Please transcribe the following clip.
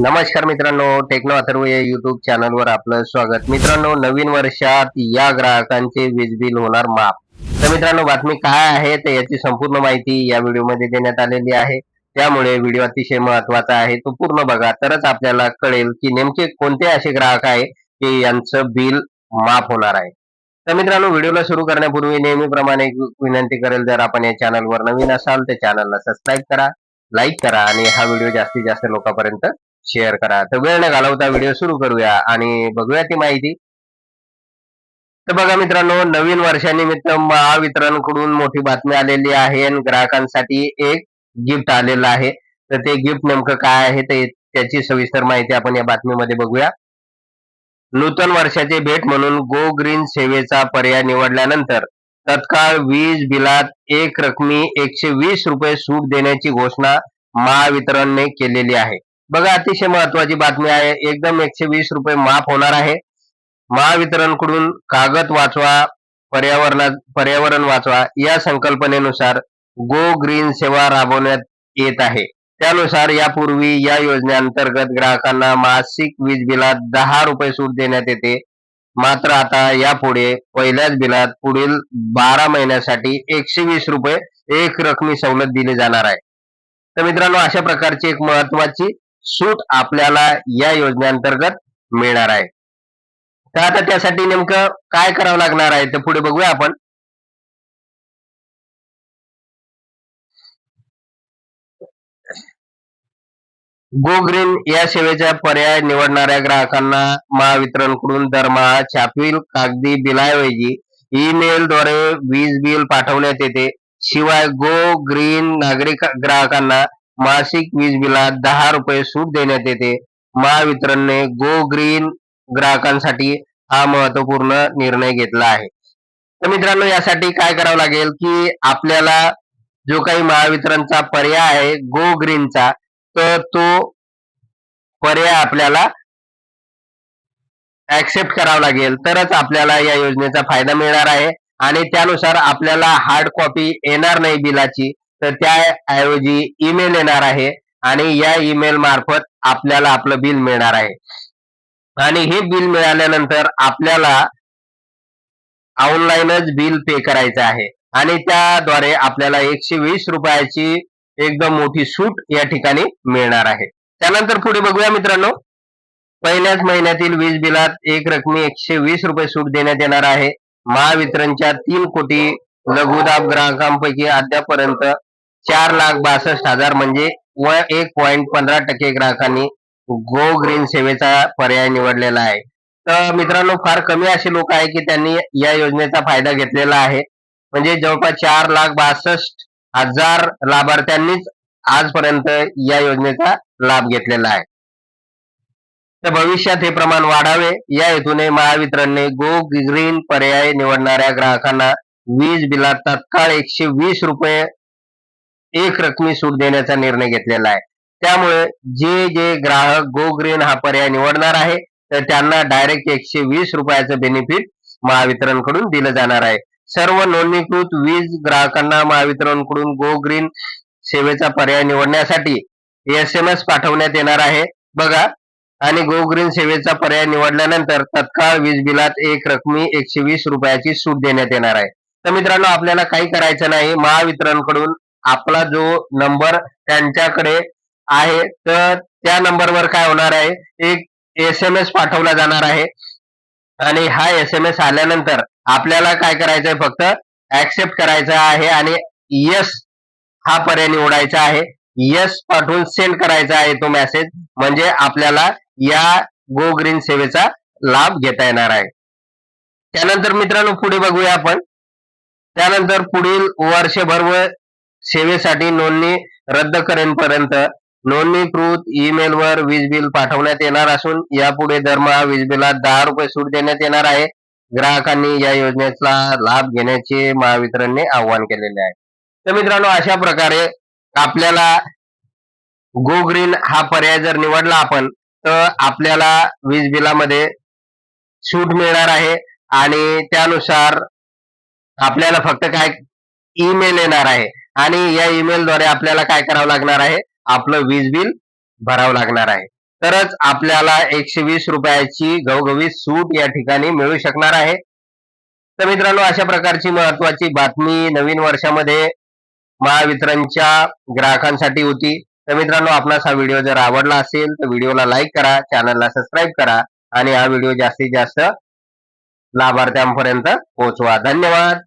नमस्कार मित्रांनो टेक्नो अथर्व या युट्यूब चॅनलवर आपलं स्वागत. मित्रांनो नवीन वर्षात या ग्राहकांचे वीज बिल होणार माफ. तर मित्रांनो बातमी काय आहे तर याची संपूर्ण माहिती या व्हिडिओमध्ये देण्यात आलेली आहे. त्यामुळे व्हिडिओ अतिशय महत्त्वाचा आहे तो पूर्ण बघा. तरच आपल्याला कळेल की नेमके कोणते असे ग्राहक आहे की यांचं बिल माफ होणार आहे. तर मित्रांनो व्हिडिओला सुरू करण्यापूर्वी नेहमीप्रमाणे विनंती करेल जर आपण या चॅनलवर नवीन असाल तर चॅनलला सबस्क्राईब करा लाईक करा आणि हा व्हिडिओ जास्तीत जास्त लोकांपर्यंत शेअर करा. तर वेळ न घालवता व्हिडिओ सुरू करूया आणि बघूया ती माहिती. तर बघा मित्रांनो नवीन वर्षानिमित्त महावितरणकडून मोठी बातमी आलेली आहे आणि ग्राहकांसाठी एक गिफ्ट आलेलं आहे. तर ते गिफ्ट नेमकं काय आहे ते त्याची सविस्तर माहिती आपण या बातमीमध्ये बघूया. नूतन वर्षाचे भेट म्हणून गो ग्रीन सेवेचा पर्याय निवडल्यानंतर तत्काळ वीज बिलात एक रकमी एकशे वीस रुपये सूट देण्याची घोषणा महावितरणने केलेली आहे. बघा अतिशय महत्वाची बातमी आहे. एकदम एकशे वीस रुपये माफ होणार आहे. महावितरणकडून कागद वाचवा पर्यावरणा पर्यावरण वाचवा या संकल्पनेनुसार गो ग्रीन सेवा राबवण्यात येत आहे. त्यानुसार यापूर्वी या योजनेअंतर्गत ग्राहकांना मासिक वीज बिलात दहा रुपये सूट देण्यात येते. मात्र आता यापुढे पहिल्याच बिलात पुढील बारा महिन्यासाठी एकशे वीस रुपये एक रकमी सवलत दिली जाणार आहे. तर मित्रांनो अशा प्रकारची एक महत्वाची सूट आपल्याला या योजनेअंतर्गत मिळणार आहे. तर आता त्यासाठी नेमकं काय करावं लागणार आहे तर पुढे बघूया आपण. गो ग्रीन या सेवेचा पर्याय निवडणाऱ्या ग्राहकांना महावितरणकडून दरमहा छापील कागदी बिलाऐवजी ईमेलद्वारे वीज बिल पाठवण्यात येते. शिवाय गो ग्रीन नागरिक ग्राहकांना मासिक वीज बिलात दहा रुपये सूट देण्यात येते. महावितरणने गो ग्रीन ग्राहकांसाठी हा महत्त्वपूर्ण निर्णय घेतला आहे. तर मित्रांनो यासाठी काय करावं लागेल की आपल्याला जो काही महावितरणचा पर्याय आहे गो ग्रीनचा तर तो पर्याय आपल्याला ऍक्सेप्ट करावा लागेल. तरच आपल्याला या योजनेचा फायदा मिळणार आहे. आणि त्यानुसार आपल्याला हार्ड कॉपी येणार नाही बिलाची. तर त्याऐवजी ईमेल येणार आहे आणि या ईमेल मार्फत आपल्याला आपलं बिल मिळणार आहे. आणि हे बिल मिळाल्यानंतर आपल्याला ऑनलाईनच बिल पे करायचं आहे. आणि त्याद्वारे आपल्याला एकशे वीस रुपयाची एकदम मोठी सूट या ठिकाणी मिळणार आहे. त्यानंतर पुढे बघूया मित्रांनो. पहिल्याच महिन्यातील वीज बिलात एक रकमी एकशे वीस रुपये सूट देण्यात येणार आहे. महावितरणच्या तीन कोटी लघुदाब ग्राहकांपैकी अद्यापर्यंत चार लाख बासष्ट हजार म्हणजे व एक पॉईंट पंधरा टक्के ग्राहकांनी गो ग्रीन सेवेचा पर्याय निवडलेला आहे. तर मित्रांनो फार कमी असे लोक आहे की त्यांनी या योजनेचा फायदा घेतलेला आहे. म्हणजे जवळपास चार लाख बासष्ट हजार लाभार्थ्यांनीच आजपर्यंत या योजनेचा लाभ घेतलेला आहे. तर भविष्यात हे प्रमाण वाढावे. या हेतूने महावितरणने गो ग्रीन पर्याय निवडणाऱ्या ग्राहकांना वीज बिलात तत्काळ एकशे वीस रुपये एक रकमी सूट देण्याचा निर्णय घेतलेला आहे. त्यामुळे जे जे ग्राहक गो ग्रीन हा पर्याय निवडणार आहे तर त्यांना डायरेक्ट एकशे वीस रुपयाचं बेनिफिट महावितरणकडून दिलं जाणार आहे. सर्व नोंदणीकृत वीज ग्राहकांना महावितरणकडून गो ग्रीन सेवेचा पर्याय निवडण्यासाठी एस एम एस पाठवण्यात येणार आहे. बघा आणि गो ग्रीन सेवेचा पर्याय निवडल्यानंतर तत्काळ वीज बिलात एक रकमी एकशे वीस रुपयाची सूट देण्यात येणार आहे. तर मित्रांनो आपल्याला काही करायचं नाही. महावितरणकडून आपला जो नंबर त्यांच्याकडे आहे तर त्या नंबरवर काय होणार आहे? एक एस एम एस पाठवला जाणार आहे. आणि हा एस एम एस आल्यानंतर आपल्याला काय करायचंय? फक्त ऍक्सेप्ट करायचं आहे आणि यस हा पर्याय निवडायचा आहे. यस पाठवून सेंड करायचा आहे तो मेसेज म्हणजे आपल्याला या गो ग्रीन सेवेचा लाभ घेता येणार आहे. त्यानंतर मित्रांनो पुढे बघूया आपण. त्यानंतर पुढील वर्षभर व सेवेसाठी नोंदणी रद्द करेपर्यंत नोंदणीकृत ईमेल वर वीज बिल पाठवण्यात येणार असून यापुढे दरमहा वीज बिलात दहा रुपये सूट देण्यात येणार आहे. ग्राहकांनी या योजनेचा लाभ घेण्याचे महावितरणने आवाहन केलेले आहे. तर मित्रांनो अशा प्रकारे आपल्याला गो ग्रीन हा पर्याय जर निवडला आपण तर आपल्याला वीज बिलामध्ये सूट मिळणार आहे आणि त्यानुसार आपल्याला फक्त काय ईमेल येणार आहे. आणि या ईमेलद्वारे आपल्याला काय करावं लागणार आहे? आपलं वीज बिल भरावं लागणार आहे. तरच आपल्याला एकशे वीस रुपयाची घवघवीत सूट या ठिकाणी मिळू शकणार आहे. तर मित्रांनो अशा प्रकारची महत्वाची बातमी नवीन वर्षामध्ये महावितरणच्या ग्राहकांसाठी होती. तर मित्रांनो आपणास हा व्हिडिओ जर आवडला असेल तर व्हिडिओला लाईक करा चॅनलला सबस्क्राईब करा आणि हा व्हिडिओ जास्तीत जास्त लाभार्थ्यांपर्यंत पोहोचवा. धन्यवाद!